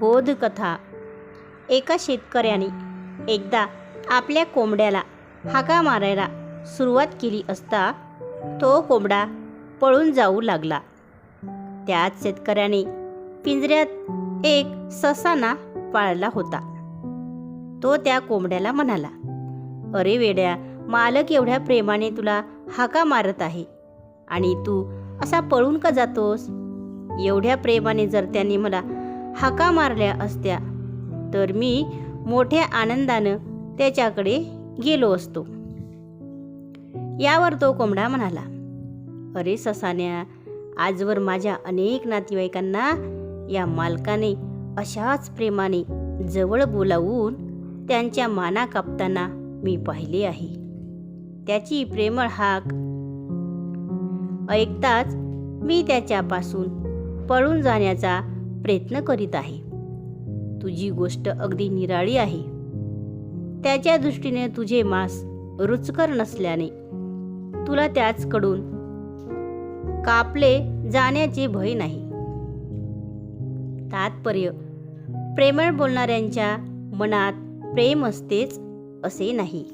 बोधकथा. एका शेतकऱ्याने एकदा आपल्या कोंबड्याला हाका मारायला सुरुवात केली असता तो कोंबडा पळून जाऊ लागला. त्याच शेतकऱ्याने पिंजऱ्यात एक ससाना पाळला होता. तो त्या कोंबड्याला म्हणाला अरे वेड्या मालक एवढ्या प्रेमाने तुला हाका मारत आहे आणि तू असा पळून का जातोस? एवढ्या प्रेमाने जर त्याने मला हाका मारल्या असत्या. तर मी मोठ्या आनंदानं त्याच्याकडे गेलो असतो. यावर तो कोंबडा म्हणाला अरे ससान्या आजवर माझ्या अनेक नातेवाईकांना या मालकाने अशाच प्रेमाने जवळ बोलावून त्यांच्या माना कापताना मी पाहिले आहे. त्याची प्रेमळ हाक ऐकताच मी त्याच्यापासून पळून जाण्याचा प्रयत्न करीत आहे. तुझी गोष्ट अगदी निराळी आहे. त्याच्या दृष्टीने तुझे मांस रुचकर नसल्याने तुला त्याचकडून कापले जाण्याचे भय नाही. तात्पर्य प्रेमळ बोलणाऱ्यांच्या मनात प्रेम असतेच असे नाही.